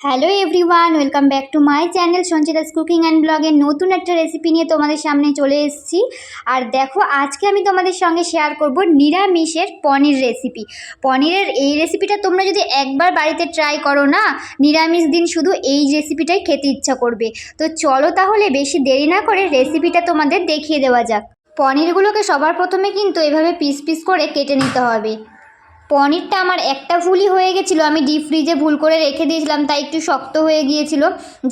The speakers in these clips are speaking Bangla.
Hello everyone welcome back to my channel Sanchita's cooking and ব্লগের নতুন একটা রেসিপি নিয়ে তোমাদের সামনে চলে এসেছি। আর দেখো, আজকে আমি তোমাদের সঙ্গে শেয়ার করব নিরামিষের পনির রেসিপি পনিরের এই রেসিপিটা তোমরা যদি একবার বাড়িতে ট্রাই করো না, নিরামিষ দিন শুধু এই রেসিপিটাই খেতে ইচ্ছা করবে। তো চলো তাহলে বেশি দেরি না করে রেসিপিটা তোমাদের দেখিয়ে দেওয়া যাক। পনিরগুলোকে সবার প্রথমে কিন্তু এভাবে পিস পিস করে কেটে নিতে হবে। পনিরটা আমার একটা ভুলই হয়ে গেছিল। আমি ডিপ ফ্রিজে ভুল করে রেখে দিয়েছিলাম, তাই একটু শক্ত হয়ে গিয়েছিল।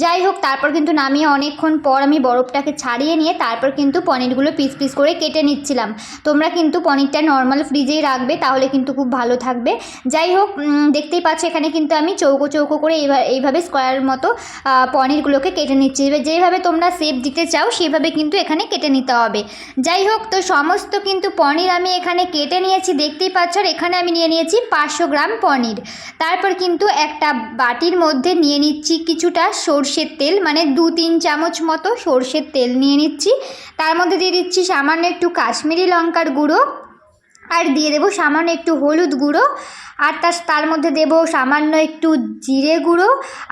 যাই হোক, তারপর কিন্তু নামিয়ে অনেকক্ষণ পর আমি বরফটাকে ছাড়িয়ে নিয়ে তারপর কিন্তু পনিরগুলো পিস পিস করে কেটে নিচ্ছিলাম। তোমরা কিন্তু পনিরটা নর্মাল ফ্রিজেই রাখবে, তাহলে কিন্তু খুব ভালো থাকবে। যাই হোক দেখতেই পাচ্ছ এখানে কিন্তু আমি চৌকো চৌকো করে এইভাবে এইভাবে স্কোয়ার মতো পনিরগুলোকে কেটে নিচ্ছি। এবার যেভাবে তোমরা শেপ দিতে চাও, সেভাবে কিন্তু এখানে কেটে নিতে হবে। যাই হোক, তো সমস্ত কিন্তু পনির আমি এখানে কেটে নিয়েছি। দেখতেই পাচ্ছ আর এখানে আমি নিয়ে নিয়েছি পাঁচশো গ্রাম পনির। তারপর কিন্তু একটা বাটির মধ্যে নিয়ে নিচ্ছি কিছুটা সর্ষের তেল মানে দু তিন চামচ মতো সর্ষের তেল নিয়ে নিচ্ছি। তার মধ্যে দিয়ে দিচ্ছি সামান্য একটু কাশ্মীরি লঙ্কার গুঁড়ো। আর দিয়ে দেবো সামান্য একটু হলুদ গুঁড়ো, আর তার তার মধ্যে দেবো সামান্য একটু জিরে গুঁড়ো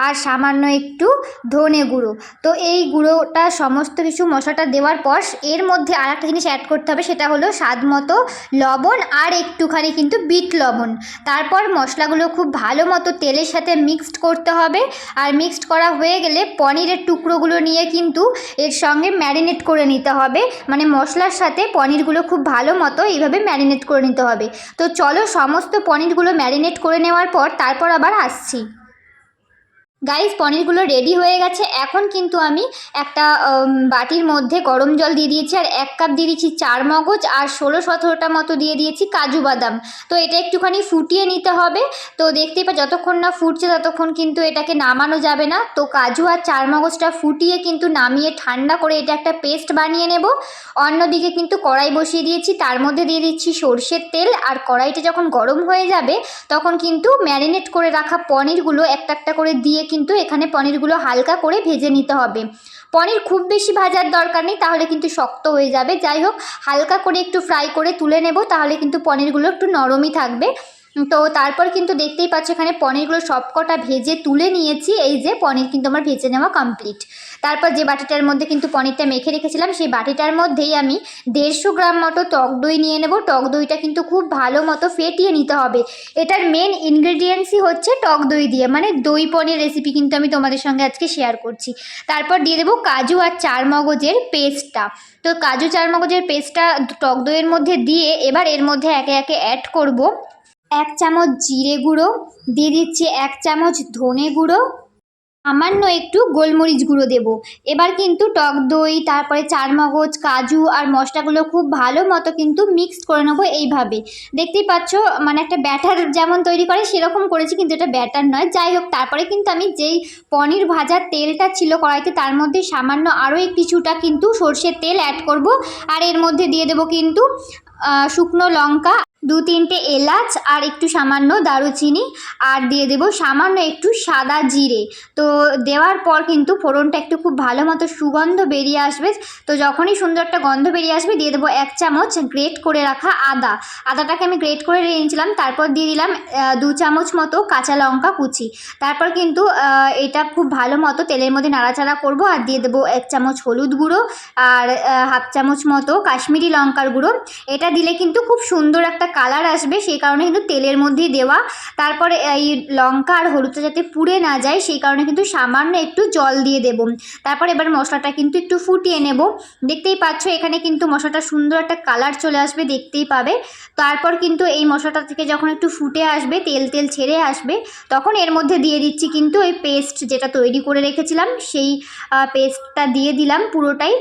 আর সামান্য একটু ধনে গুঁড়ো। তো এই গুঁড়োটা সমস্ত কিছু মশলাটা দেওয়ার পর এর মধ্যে আর একটা জিনিস অ্যাড করতে হবে, সেটা হলো স্বাদ মতো লবণ আর একটুখানি কিন্তু বিট লবণ। তারপর মশলাগুলো খুব ভালো মতো তেলের সাথে মিক্সড করতে হবে, আর মিক্সড করা হয়ে গেলে পনিরের টুকরোগুলো নিয়ে কিন্তু এর সঙ্গে ম্যারিনেট করে নিতে হবে। মানে মশলার সাথে পনিরগুলো খুব ভালো মতো এইভাবে ম্যারিনেট করে নিতে হবে। তো চলো সমস্ত পনিরগুলো ম্যারিনেট করে নেওয়ার পর তারপর আবার আসছি। গাইস পনিরগুলো রেডি হয়ে গেছে। এখন কিন্তু আমি একটা বাটির মধ্যে গরম জল দিয়ে দিয়েছি, আর এক কাপ দিয়ে দিয়েছি চার মগজ, আর ষোলো সতেরোটা মতো দিয়ে দিয়েছি কাজু বাদাম। তো এটা একটুখানি ফুটিয়ে নিতে হবে। তো দেখতেই পা, যতক্ষণ না ফুটছে ততক্ষণ কিন্তু এটাকে নামানো যাবে না। তো কাজু আর চার মগজটা ফুটিয়ে কিন্তু নামিয়ে ঠান্ডা করে এটা একটা পেস্ট বানিয়ে নেব। অন্যদিকে কিন্তু কড়াই বসিয়ে দিয়েছি। তার মধ্যে দিয়ে দিচ্ছি সর্ষের তেল, আর কড়াইটা যখন গরম হয়ে যাবে, তখন কিন্তু ম্যারিনেট করে রাখা পনিরগুলো একটা একটা করে দিয়ে কিন্তু এখানে পনিরগুলো হালকা করে ভেজে নিতে হবে। পনির খুব বেশি ভাজার দরকার নেই, তাহলে কিন্তু শক্ত হয়ে যাবে। যাই হোক, হালকা করে একটু ফ্রাই করে তুলে নেব, তাহলে কিন্তু পনিরগুলো একটু নরমই থাকবে। তো তারপর কিন্তু দেখতেই পাচ্ছ এখানে পনিরগুলো সবকটা ভেজে তুলে নিয়েছি। এই যে পনির কিন্তু আমার ভেজে নেওয়া কমপ্লিট তারপর যে বাটিটার মধ্যে কিন্তু পনিরটা মেখে রেখেছিলাম, সেই বাটিটার মধ্যেই আমি দেড়শো গ্রাম মতো টক দই নিয়ে নেব। টক দইটা কিন্তু খুব ভালো মতো ফেটিয়ে নিতে হবে। এটার মেন ইনগ্রেডিয়েন্টসই হচ্ছে টক দই দিয়ে। মানে দই পনির রেসিপি কিন্তু আমি তোমাদের সঙ্গে আজকে শেয়ার করছি। তারপর দিয়ে দেবো কাজু আর চার মগজের পেস্টটা তো কাজু চার মগজের পেস্টটা টক দইয়ের মধ্যে দিয়ে এবার এর মধ্যে একে একে অ্যাড করব। এক চামচ জিরে গুঁড়ো, দিয়ে দিচ্ছি এক চামচ ধনে গুঁড়ো। সামান্য একটু গোলমরিচ গুঁড়ো দেব। এবার কিন্তু টক দই, তারপরে চার মগজ কাজু আর মশলাগুলো খুব ভালো মতো কিন্তু মিক্সড করে নেব এইভাবে। দেখতেই পাচ্ছ মানে একটা ব্যাটার যেমন তৈরি করে, সেরকম করেছি, কিন্তু এটা ব্যাটার নয়। যাই হোক, তারপরে কিন্তু আমি যেই পনির ভাজার তেলটা ছিল কড়াইতে, তার মধ্যে সামান্য আরও কিছুটা কিন্তু সর্ষের তেল অ্যাড করব। আর এর মধ্যে দিয়ে দেবো কিন্তু শুকনো লঙ্কা দু তিনটে এলাচ আর একটু সামান্য দারুচিনি আর দিয়ে দেবো সামান্য একটু সাদা জিরে। তো দেওয়ার পর কিন্তু ফোড়নটা একটু খুব ভালো মতো সুগন্ধ বেরিয়ে আসবে। তো যখনই সুন্দর একটা গন্ধ বেরিয়ে আসবে, দিয়ে দেবো এক চামচ গ্রেট করে রাখা আদা। আদাটাকে আমি গ্রেট করে নিয়েছিলাম তারপর দিয়ে দিলাম দু চামচ মতো কাঁচা লঙ্কা কুচি। তারপর কিন্তু এটা খুব ভালো মতো তেলের মধ্যে নাড়াচাড়া করব আর দিয়ে দেবো এক চামচ হলুদ গুঁড়ো আর হাফ চামচ মতো কাশ্মীরি লঙ্কার গুঁড়ো। এটা দিলে কিন্তু খুব সুন্দর একটা কালার আসবে, সেই কারণে কিন্তু তেলের মধ্যেই দেওয়া। তারপরে এই লঙ্কা আর হলুদটা যাতে পুড়ে না যায়, সেই কারণে কিন্তু সামান্য একটু জল দিয়ে দেব। তারপর এবার মশলাটা কিন্তু একটু ফুটিয়ে নেব। দেখতেই পাচ্ছ, এখানে কিন্তু মশলাটা সুন্দর একটা কালার চলে আসবে, দেখতেই পাবে। তারপর কিন্তু এই মশলাটা থেকে যখন একটু ফুটে আসবে, তেল তেল ছেড়ে আসবে, তখন এর মধ্যে দিয়ে দিচ্ছি কিন্তু ওই পেস্ট যেটা তৈরি করে রেখেছিলাম, সেই পেস্টটা দিয়ে দিলাম পুরোটাই।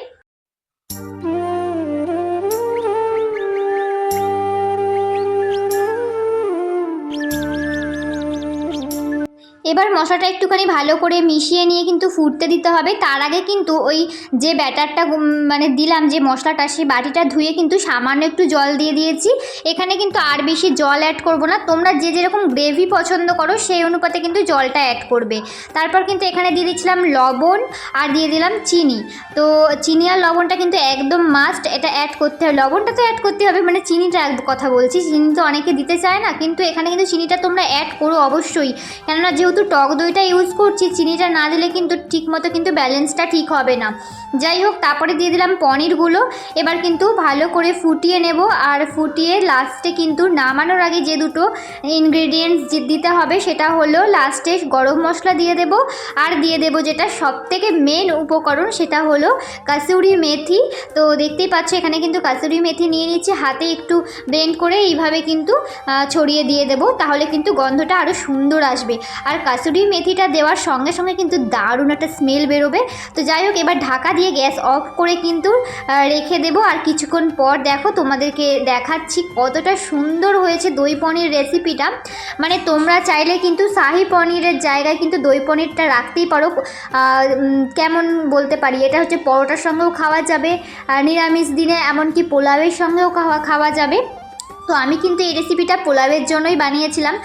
এবার মশলাটা একটুখানি ভালো করে মিশিয়ে নিয়ে কিন্তু ফুটতে দিতে হবে। তার আগে কিন্তু ওই যে ব্যাটারটা মানে দিলাম যে মশলাটা সেই বাটিটা ধুয়ে কিন্তু সামান্য একটু জল দিয়ে দিয়েছি। এখানে কিন্তু আর বেশি জল অ্যাড করব না। তোমরা যে যেরকম গ্রেভি পছন্দ করো, সেই অনুপাতে কিন্তু জলটা অ্যাড করবে। তারপর কিন্তু এখানে দিয়ে দিচ্ছিলাম লবণ আর দিয়ে দিলাম চিনি। তো চিনি আর লবণটা কিন্তু একদম মাস্ট এটা অ্যাড করতে হবে। লবণটা তো অ্যাড করতে হবে মানে চিনিটা এক কথা বলছি। চিনি তো অনেকে দিতে চায় না, কিন্তু এখানে কিন্তু চিনিটা তোমরা অ্যাড করো অবশ্যই। কেননা যেহেতু যেহেতু টক দইটা ইউজ করছি, চিনিটা না দিলে কিন্তু ঠিকমতো কিন্তু ব্যালেন্সটা ঠিক হবে না। যাই হোক, তারপরে দিয়ে দিলাম পনিরগুলো এবার কিন্তু ভালো করে ফুটিয়ে নেব আর ফুটিয়ে লাস্টে কিন্তু নামানোর আগে যে দুটো ইনগ্রেডিয়েন্টস দিতে হবে সেটা হলো লাস্টে গরম মশলা দিয়ে দেব। আর দিয়ে দেব যেটা সব থেকে মেন উপকরণ সেটা হলো কাসুরি মেথি। তো দেখতেই পাচ্ছ, এখানে কিন্তু কাসুরি মেথি নিয়ে নিচ্ছি হাতে একটু ব্লেন্ড করে এইভাবে কিন্তু ছড়িয়ে দিয়ে দেব। তাহলে কিন্তু গন্ধটা আরও সুন্দর আসবে। আর কাসুরি মেথিটা দেওয়ার সঙ্গে সঙ্গে কিন্তু দারুণ একটা স্মেল বেরোবে। তো যাই হোক, এবার ঢাকা দিয়ে গ্যাস অফ করে কিন্তু রেখে দেবো। আর কিছুক্ষণ পর দেখো তোমাদেরকে দেখাচ্ছি কতটা সুন্দর হয়েছে দই পনির রেসিপিটা মানে তোমরা চাইলে কিন্তু শাহি পনিরের জায়গায় কিন্তু দই পনিরটা রাখতেই পারো। কেমন বলতে পারি? এটা হচ্ছে পরোটার সঙ্গেও খাওয়া যাবে। নিরামিষ দিনে এমনকি পোলাওয়ের সঙ্গেও খাওয়া খাওয়া যাবে। তো আমি কিন্তু এই রেসিপিটা পোলাওয়ের জন্যই বানিয়েছিলাম।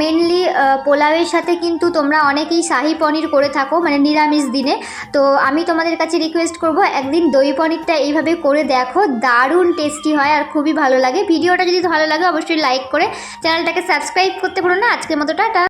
মেনলি পোলাওয়ের সাথে কিন্তু তোমরা অনেকেই শাহি পনির করে থাকো মানে নিরামিষ দিনে। তো আমি তোমাদের কাছে রিকোয়েস্ট করব, একদিন দই পনিরটা এইভাবে করে দেখো, দারুণ টেস্টি হয় আর খুবই ভালো লাগে। ভিডিওটা যদি ভালো লাগে, অবশ্যই লাইক করে চ্যানেলটাকে সাবস্ক্রাইব করতে পারো না। আজকের মতো টাটা।